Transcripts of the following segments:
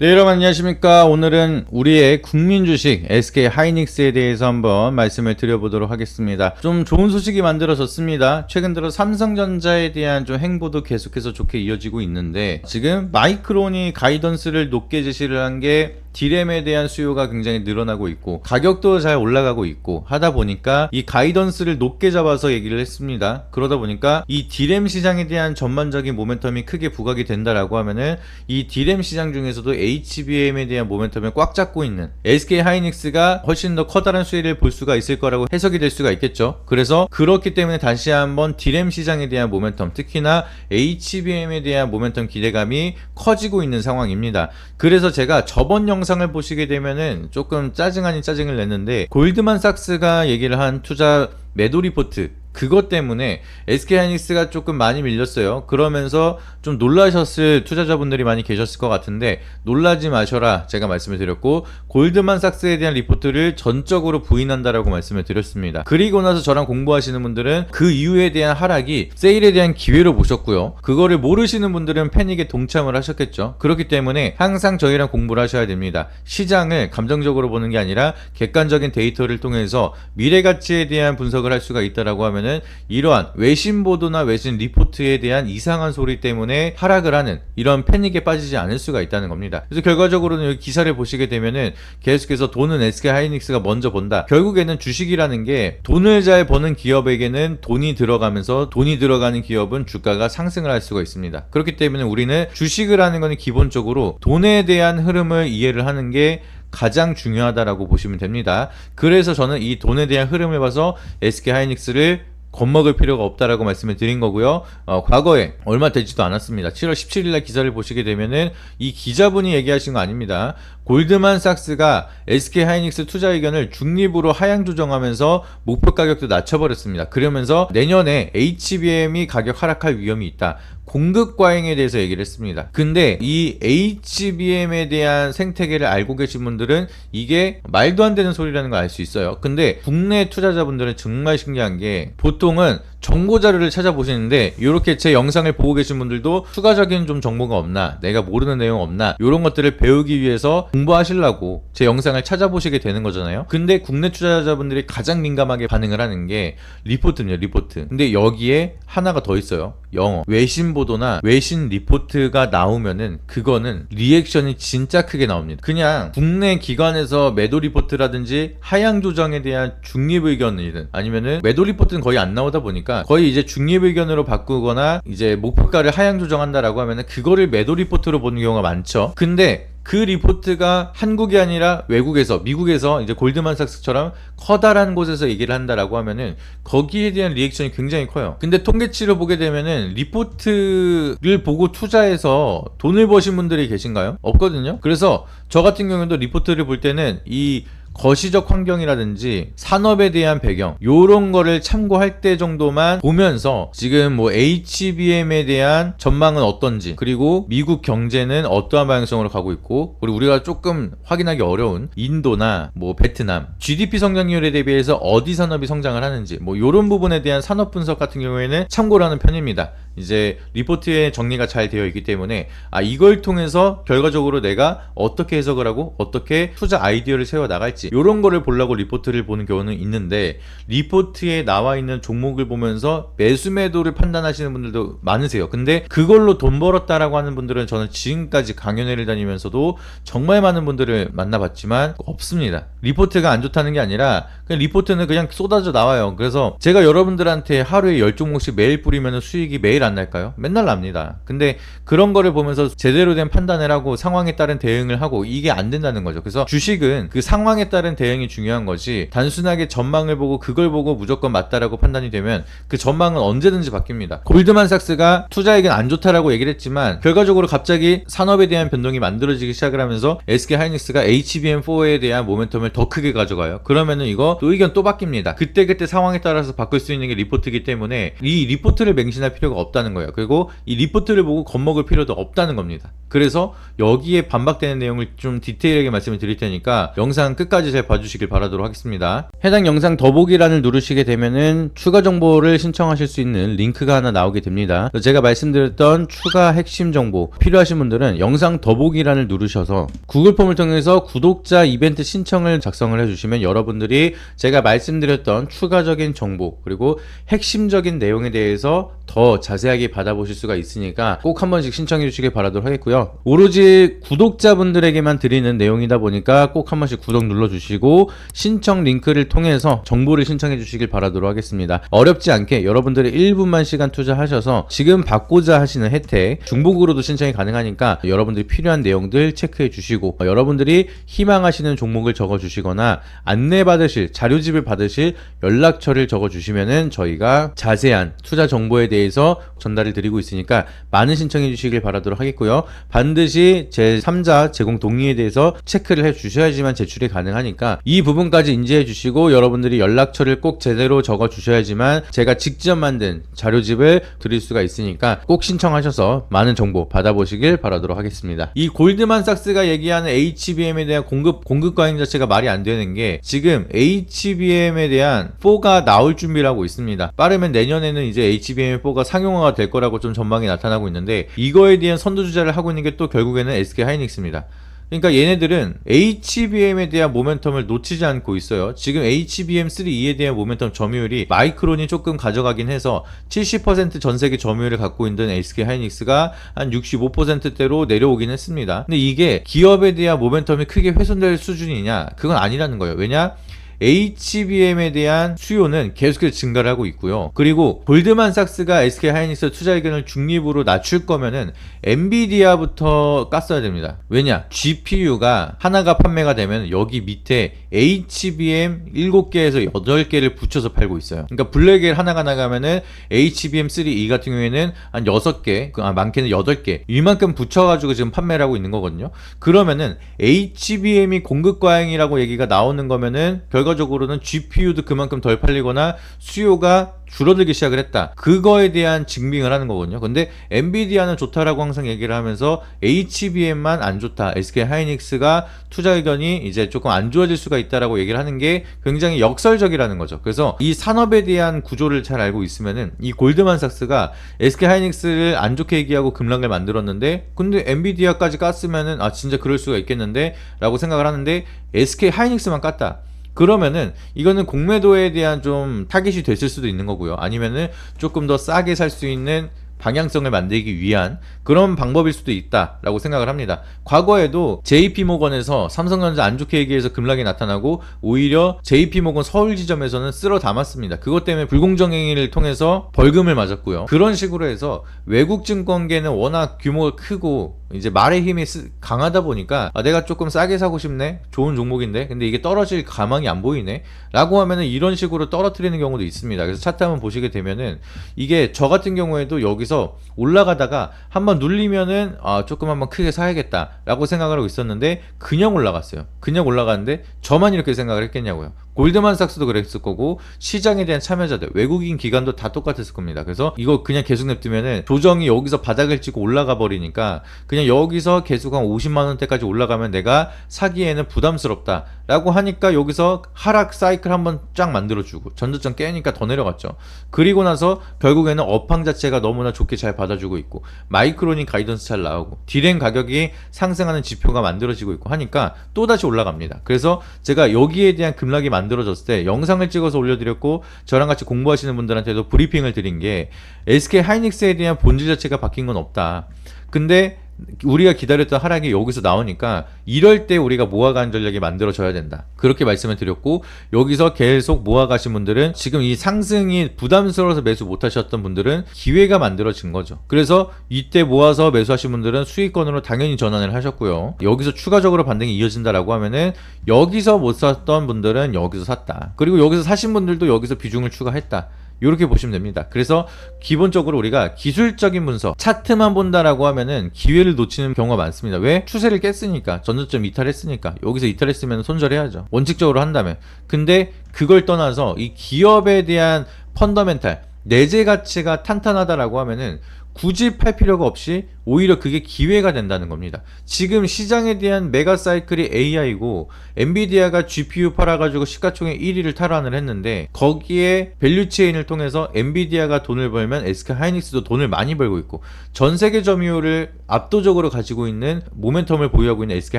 네, 여러분 안녕하십니까. 오늘은 우리의 국민 주식 SK 하이닉스에 대해서 한번 말씀을 드려보도록 하겠습니다. 좀 좋은 소식이 만들어졌습니다. 최근 들어 삼성전자에 대한 좀 행보도 계속해서 좋게 이어지고 있는데 지금 마이크론이 가이던스를 높게 제시를 한게 디램에 대한 수요가 굉장히 늘어나고 있고 가격도 잘 올라가고 있고 하다 보니까 이 가이던스를 높게 잡아서 얘기를 했습니다. 그러다 보니까 이 디램 시장에 대한 전반적인 모멘텀이 크게 부각이 된다라고 하면은 이 디램 시장 중에서도 HBM에 대한 모멘텀을 꽉 잡고 있는 SK 하이닉스가 훨씬 더 커다란 수혜를 볼 수가 있을 거라고 해석이 될 수가 있겠죠. 그래서 그렇기 때문에 다시 한번 디램 시장에 대한 모멘텀, 특히나 HBM에 대한 모멘텀 기대감이 커지고 있는 상황입니다. 그래서 제가 저번 영상 을 보시게 되면은 조금 짜증 아닌 짜증을 냈는데 골드만삭스가 얘기를 한 투자 매도 리포트 그것 때문에 SK하이닉스가 조금 많이 밀렸어요. 그러면서 좀 놀라셨을 투자자분들이 많이 계셨을 것 같은데 놀라지 마셔라 제가 말씀을 드렸고 골드만삭스에 대한 리포트를 전적으로 부인한다라고 말씀을 드렸습니다. 그리고 나서 저랑 공부하시는 분들은 그 이유에 대한 하락이 세일에 대한 기회로 보셨고요. 그거를 모르시는 분들은 패닉에 동참을 하셨겠죠. 그렇기 때문에 항상 저희랑 공부를 하셔야 됩니다. 시장을 감정적으로 보는 게 아니라 객관적인 데이터를 통해서 미래 가치에 대한 분석을 할 수가 있다라고 하면 은 이러한 외신 보도나 외신 리포트에 대한 이상한 소리 때문에 하락을 하는 이런 패닉에 빠지지 않을 수가 있다는 겁니다. 그래서 결과적으로는 여기 기사를 보시게 되면은 계속해서 돈은 SK 하이닉스가 먼저 본다. 결국에는 주식이라는 게 돈을 잘 버는 기업에게는 돈이 들어가면서 돈이 들어가는 기업은 주가가 상승을 할 수가 있습니다. 그렇기 때문에 우리는 주식을 하는 거는 기본적으로 돈에 대한 흐름을 이해를 하는 게 가장 중요하다라고 보시면 됩니다. 그래서 저는 이 돈에 대한 흐름을 봐서 SK 하이닉스를 겁먹을 필요가 없다라고 말씀을 드린 거고요. 어, 과거에 얼마 되지도 않았습니다. 7월 17일 날 기사를 보시게 되면은 이 기자분이 얘기하신 거 아닙니다. 골드만삭스가 SK 하이닉스 투자 의견을 중립으로 하향 조정하면서 목표 가격도 낮춰버렸습니다. 그러면서 내년에 HBM이 가격 하락할 위험이 있다. 공급 과잉에 대해서 얘기를 했습니다. 근데 이 HBM에 대한 생태계를 알고 계신 분들은 이게 말도 안 되는 소리라는 걸 알 수 있어요. 근데 국내 투자자분들은 정말 신기한 게 보통은 정보 자료를 찾아보시는데 이렇게 제 영상을 보고 계신 분들도 추가적인 좀 정보가 없나 내가 모르는 내용 없나 이런 것들을 배우기 위해서 공부하시려고 제 영상을 찾아보시게 되는 거잖아요. 근데 국내 투자자분들이 가장 민감하게 반응을 하는 게 리포트입니다 리포트. 근데 여기에 하나가 더 있어요. 영어. 외신 보도나 외신 리포트가 나오면은 그거는 리액션이 진짜 크게 나옵니다. 그냥 국내 기관에서 매도 리포트라든지 하향 조정에 대한 중립 의견이든 아니면은 매도 리포트는 거의 안 나오다 보니까 거의 이제 중립 의견으로 바꾸거나 이제 목표가를 하향 조정한다라고 하면은 그거를 매도 리포트로 보는 경우가 많죠. 근데 그 리포트가 한국이 아니라 외국에서 미국에서 이제 골드만삭스처럼 커다란 곳에서 얘기를 한다라고 하면은 거기에 대한 리액션이 굉장히 커요. 근데 통계치를 보게 되면은 리포트를 보고 투자해서 돈을 버신 분들이 계신가요? 없거든요. 그래서 저 같은 경우도 리포트를 볼 때는 이 거시적 환경이라든지 산업에 대한 배경 요런 거를 참고할 때 정도만 보면서 지금 뭐 HBM에 대한 전망은 어떤지 그리고 미국 경제는 어떠한 방향성으로 가고 있고 그리고 우리가 조금 확인하기 어려운 인도나 뭐 베트남 GDP 성장률에 대비해서 어디 산업이 성장을 하는지 뭐 요런 부분에 대한 산업 분석 같은 경우에는 참고를 하는 편입니다. 이제 리포트에 정리가 잘 되어 있기 때문에 아 이걸 통해서 결과적으로 내가 어떻게 해석을 하고 어떻게 투자 아이디어를 세워 나갈지 이런 거를 보려고 리포트를 보는 경우는 있는데 리포트에 나와 있는 종목을 보면서 매수 매도를 판단하시는 분들도 많으세요. 근데 그걸로 돈 벌었다라고 하는 분들은 저는 지금까지 강연회를 다니면서도 정말 많은 분들을 만나봤지만 없습니다. 리포트가 안 좋다는 게 아니라 그냥 리포트는 그냥 쏟아져 나와요. 그래서 제가 여러분들한테 하루에 10종목씩 매일 뿌리면 수익이 매일 안 날까요? 맨날 납니다. 근데 그런 거를 보면서 제대로 된 판단을 하고 상황에 따른 대응을 하고 이게 안 된다는 거죠. 그래서 주식은 그 상황에 따른 대응이 중요한 거지 단순하게 전망을 보고 그걸 보고 무조건 맞다라고 판단이 되면 그 전망은 언제든지 바뀝니다. 골드만삭스가 투자에겐 안 좋다라고 얘기를 했지만 결과적으로 갑자기 산업에 대한 변동이 만들어지기 시작을 하면서 SK 하이닉스가 HBM4에 대한 모멘텀을 더 크게 가져가요. 그러면은 이거 또 의견 또 바뀝니다. 그때그때 상황에 따라서 바꿀 수 있는 게 리포트이기 때문에 이 리포트를 맹신할 필요가 없다. 없다는 거예요. 그리고 이 리포트를 보고 겁먹을 필요도 없다는 겁니다. 그래서 여기에 반박되는 내용을 좀 디테일하게 말씀을 드릴 테니까 영상 끝까지 잘 봐주시길 바라도록 하겠습니다. 해당 영상 더보기란을 누르시게 되면은 추가 정보를 신청하실 수 있는 링크가 하나 나오게 됩니다. 제가 말씀드렸던 추가 핵심 정보 필요하신 분들은 영상 더보기란을 누르셔서 구글 폼을 통해서 구독자 이벤트 신청을 작성을 해주시면 여러분들이 제가 말씀드렸던 추가적인 정보 그리고 핵심적인 내용에 대해서 더 자세 하게 받아보실 수가 있으니까 꼭 한 번씩 신청해 주시길 바라도록 하겠고요. 오로지 구독자분들에게만 드리는 내용이다 보니까 꼭 한 번씩 구독 눌러주시고 신청 링크를 통해서 정보를 신청해 주시길 바라도록 하겠습니다. 어렵지 않게 여러분들의 1분만 시간 투자하셔서 지금 받고자 하시는 혜택 중복으로도 신청이 가능하니까 여러분들이 필요한 내용들 체크해 주시고 어, 여러분들이 희망하시는 종목을 적어 주시거나 안내 받으실 자료집을 받으실 연락처를 적어 주시면은 저희가 자세한 투자 정보에 대해서 전달을 드리고 있으니까 많은 신청해 주시길 바라도록 하겠고요. 반드시 제 3자 제공 동의에 대해서 체크를 해 주셔야지만 제출이 가능하니까 이 부분까지 인지해 주시고 여러분들이 연락처를 꼭 제대로 적어 주셔야지만 제가 직접 만든 자료집을 드릴 수가 있으니까 꼭 신청하셔서 많은 정보 받아보시길 바라도록 하겠습니다. 이 골드만삭스가 얘기하는 HBM에 대한 공급 공급 과잉 자체가 말이 안 되는 게 지금 HBM에 대한 4가 나올 준비를 하고 있습니다. 빠르면 내년에는 이제 HBM 4가 상용 화가 될 거라고 좀 전망이 나타나고 있는데 이거에 대한 선두주자를 하고 있는 게 또 결국에는 SK 하이닉스입니다. 그러니까 얘네들은 HBM에 대한 모멘텀을 놓치지 않고 있어요. 지금 HBM3E에 대한 모멘텀 점유율이 마이크론이 조금 가져가긴 해서 70% 전세계 점유율을 갖고 있는 SK 하이닉스가 한 65%대로 내려오긴 했습니다. 근데 이게 기업에 대한 모멘텀이 크게 훼손될 수준이냐? 그건 아니라는 거예요. 왜냐? HBM에 대한 수요는 계속해서 증가를 하고 있고요. 그리고 골드만삭스가 SK 하이닉스 투자 의견을 중립으로 낮출 거면은 엔비디아부터 깠어야 됩니다. 왜냐? GPU가 하나가 판매가 되면 여기 밑에 HBM 7개에서 8개를 붙여서 팔고 있어요. 그러니까 블랙엘 하나가 나가면은 HBM3E 같은 경우에는 한 6개, 그, 아, 많게는 8개 이만큼 붙여가지고 지금 판매를 하고 있는 거거든요. 그러면은 HBM이 공급 과잉이라고 얘기가 나오는 거면은 결과 적으로는 GPU도 그만큼 덜 팔리거나 수요가 줄어들기 시작을 했다. 그거에 대한 증빙을 하는 거거든요. 근데 엔비디아는 좋다라고 항상 얘기를 하면서 HBM만 안 좋다. SK 하이닉스가 투자 의견이 이제 조금 안 좋아질 수가 있다라고 얘기를 하는 게 굉장히 역설적이라는 거죠. 그래서 이 산업에 대한 구조를 잘 알고 있으면은 이 골드만삭스가 SK 하이닉스를 안 좋게 얘기하고 급락을 만들었는데 근데 엔비디아까지 깠으면은 아 진짜 그럴 수가 있겠는데라고 생각을 하는데 SK 하이닉스만 깠다. 그러면은 이거는 공매도에 대한 좀 타깃이 됐을 수도 있는 거고요. 아니면은 조금 더 싸게 살 수 있는 방향성을 만들기 위한 그런 방법일 수도 있다라고 생각을 합니다. 과거에도 JP모건에서 삼성전자 안 좋게 얘기해서 급락이 나타나고 오히려 JP모건 서울 지점에서는 쓸어 담았습니다. 그것 때문에 불공정 행위를 통해서 벌금을 맞았고요. 그런 식으로 해서 외국 증권계는 워낙 규모가 크고 이제 말의 힘이 쓰- 강하다 보니까 아, 내가 조금 싸게 사고 싶네 좋은 종목인데 근데 이게 떨어질 가망이 안 보이네 라고 하면은 이런 식으로 떨어뜨리는 경우도 있습니다 그래서 차트 한번 보시게 되면은 이게 저 같은 경우에도 여기 서 올라가다가 한번 눌리면은 아 조금 한번 크게 사야겠다 라고 생각을 하고 있었는데 그냥 올라갔어요 그냥 올라갔는데 저만 이렇게 생각을 했겠냐고요 골드만삭스도 그랬을 거고 시장에 대한 참여자들 외국인 기관도 다 똑같았을 겁니다. 그래서 이거 그냥 계속 냅두면은 조정이 여기서 바닥을 찍고 올라가 버리니까 그냥 여기서 계속 한 50만 원대까지 올라가면 내가 사기에는 부담스럽다 라고 하니까 여기서 하락 사이클 한번 쫙 만들어주고 전저점 깨니까 더 내려갔죠. 그리고 나서 결국에는 업황 자체가 너무나 좋게 잘 받아주고 있고 마이크론이 가이던스 잘 나오고 디램 가격이 상승하는 지표가 만들어지고 있고 하니까 또 다시 올라갑니다. 그래서 제가 여기에 대한 급락이 만들어졌을 때 영상을 찍어서 올려드렸고 저랑 같이 공부하시는 분들한테도 브리핑을 드린 게 SK 하이닉스에 대한 본질 자체가 바뀐 건 없다. 근데 우리가 기다렸던 하락이 여기서 나오니까 이럴 때 우리가 모아가는 전략이 만들어져야 된다. 그렇게 말씀을 드렸고 여기서 계속 모아가신 분들은 지금 이 상승이 부담스러워서 매수 못하셨던 분들은 기회가 만들어진 거죠. 그래서 이때 모아서 매수하신 분들은 수익권으로 당연히 전환을 하셨고요. 여기서 추가적으로 반등이 이어진다라고 하면은 여기서 못 샀던 분들은 여기서 샀다. 그리고 여기서 사신 분들도 여기서 비중을 추가했다. 이렇게 보시면 됩니다. 그래서 기본적으로 우리가 기술적인 분석, 차트만 본다라고 하면은 기회를 놓치는 경우가 많습니다. 왜? 추세를 깼으니까, 전저점 이탈했으니까, 여기서 이탈했으면 손절해야죠. 원칙적으로 한다면. 근데 그걸 떠나서 이 기업에 대한 펀더멘탈, 내재 가치가 탄탄하다라고 하면은 굳이 팔 필요가 없이 오히려 그게 기회가 된다는 겁니다. 지금 시장에 대한 메가 사이클이 AI고 엔비디아가 GPU 팔아가지고 시가총액 1위를 탈환을 했는데 거기에 밸류 체인을 통해서 엔비디아가 돈을 벌면 SK 하이닉스도 돈을 많이 벌고 있고 전 세계 점유율을 압도적으로 가지고 있는 모멘텀을 보유하고 있는 SK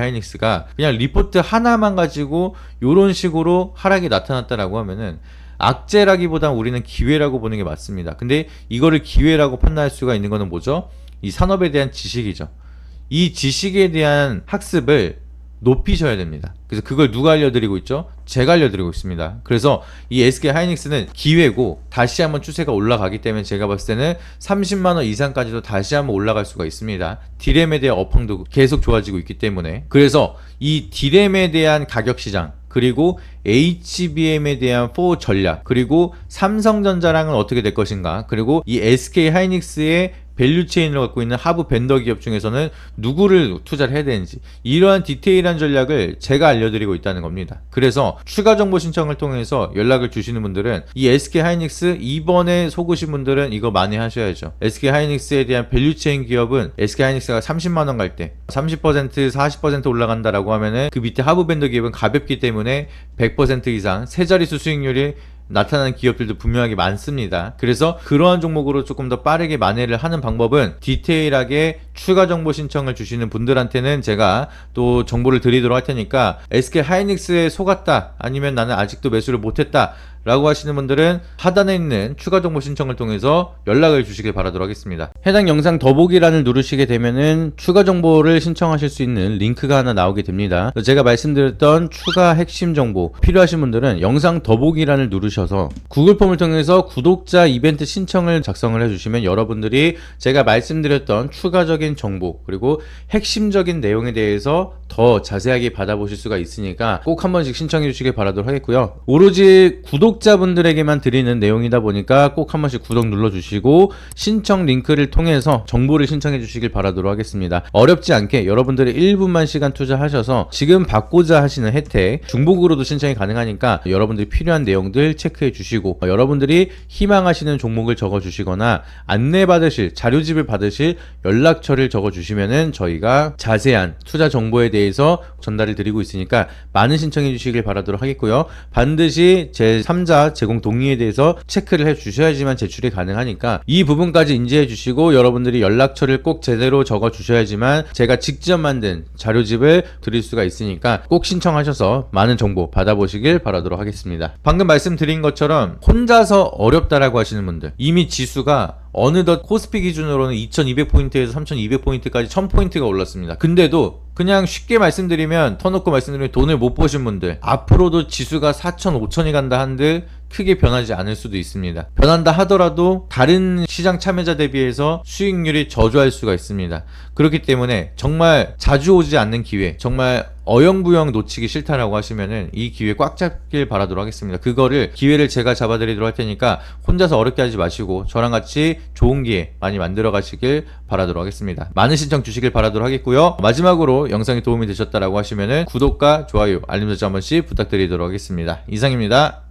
하이닉스가 그냥 리포트 하나만 가지고 이런 식으로 하락이 나타났다라고 하면은 악재라기보단 우리는 기회라고 보는 게 맞습니다. 근데 이거를 기회라고 판단할 수가 있는 거는 뭐죠? 이 산업에 대한 지식이죠. 이 지식에 대한 학습을 높이셔야 됩니다. 그래서 그걸 누가 알려드리고 있죠? 제가 알려드리고 있습니다. 그래서 이 SK 하이닉스는 기회고 다시 한번 추세가 올라가기 때문에 제가 봤을 때는 30만 원 이상까지도 다시 한번 올라갈 수가 있습니다. 디램에 대한 업황도 계속 좋아지고 있기 때문에 그래서 이 디램에 대한 가격 시장 그리고 HBM에 대한 4 전략, 그리고 삼성전자랑은 어떻게 될 것인가, 그리고 이 SK 하이닉스의 밸류 체인을 갖고 있는 하부 벤더 기업 중에서는 누구를 투자를 해야 되는지 이러한 디테일한 전략을 제가 알려드리고 있다는 겁니다. 그래서 추가 정보 신청을 통해서 연락을 주시는 분들은 이 SK 하이닉스 이번에 속으신 분들은 이거 많이 하셔야죠. SK 하이닉스에 대한 밸류 체인 기업은 SK 하이닉스가 30만 원 갈 때 30% 40% 올라간다라고 하면은 그 밑에 하부 벤더 기업은 가볍기 때문에 100% 이상 세 자릿수 수익률이 나타나는 기업들도 분명하게 많습니다. 그래서 그러한 종목으로 조금 더 빠르게 만회를 하는 방법은 디테일하게 추가 정보 신청을 주시는 분들한테는 제가 또 정보를 드리도록 할 테니까 SK 하이닉스에 속았다 아니면 나는 아직도 매수를 못했다 라고 하시는 분들은 하단에 있는 추가 정보 신청을 통해서 연락을 주시길 바라도록 하겠습니다. 해당 영상 더보기란을 누르시게 되면은 추가 정보를 신청하실 수 있는 링크가 하나 나오게 됩니다. 제가 말씀드렸던 추가 핵심 정보 필요하신 분들은 영상 더보기란을 누르셔서 구글 폼을 통해서 구독자 이벤트 신청을 작성을 해주시면 여러분들이 제가 말씀드렸던 추가적인 정보 그리고 핵심적인 내용에 대해서 더 자세하게 받아보실 수가 있으니까 꼭 한 번씩 신청해 주시길 바라도록 하겠고요. 오로지 구독 자분들에게만 드리는 내용이다 보니까 꼭 한 번씩 구독 눌러주시고 신청 링크를 통해서 정보를 신청해 주시길 바라도록 하겠습니다. 어렵지 않게 여러분들이 1분만 시간 투자하셔서 지금 받고자 하시는 혜택 중복으로도 신청이 가능하니까 여러분들이 필요한 내용들 체크해 주시고 어, 여러분들이 희망하시는 종목을 적어 주시거나 안내 받으실 자료집을 받으실 연락처를 적어 주시면은 저희가 자세한 투자 정보에 대해서 전달을 드리고 있으니까 많은 신청해 주시길 바라도록 하겠고요. 반드시 제3 자 제공 동의에 대해서 체크를 해 주셔야지만 제출이 가능하니까 이 부분까지 인지해 주시고 여러분들이 연락처를 꼭 제대로 적어 주셔야지만 제가 직접 만든 자료집을 드릴 수가 있으니까 꼭 신청하셔서 많은 정보 받아보시길 바라도록 하겠습니다. 방금 말씀드린 것처럼 혼자서 어렵다라고 하시는 분들 이미 지수가 어느덧 코스피 기준으로는 2200포인트에서 3200포인트까지 1000포인트가 올랐습니다. 근데도 그냥 쉽게 말씀드리면 터놓고 말씀드리면 돈을 못 보신 분들 앞으로도 지수가 4000, 5000이 간다 한들 크게 변하지 않을 수도 있습니다. 변한다 하더라도 다른 시장 참여자 대비해서 수익률이 저조할 수가 있습니다. 그렇기 때문에 정말 자주 오지 않는 기회, 정말 어영부영 놓치기 싫다라고 하시면은 이 기회 꽉 잡길 바라도록 하겠습니다. 그거를 기회를 제가 잡아드리도록 할 테니까 혼자서 어렵게 하지 마시고 저랑 같이 좋은 기회 많이 만들어 가시길 바라도록 하겠습니다. 많은 신청 주시길 바라도록 하겠고요. 마지막으로 영상이 도움이 되셨다라고 하시면은 구독과 좋아요, 알림 설정 한 번씩 부탁드리도록 하겠습니다. 이상입니다.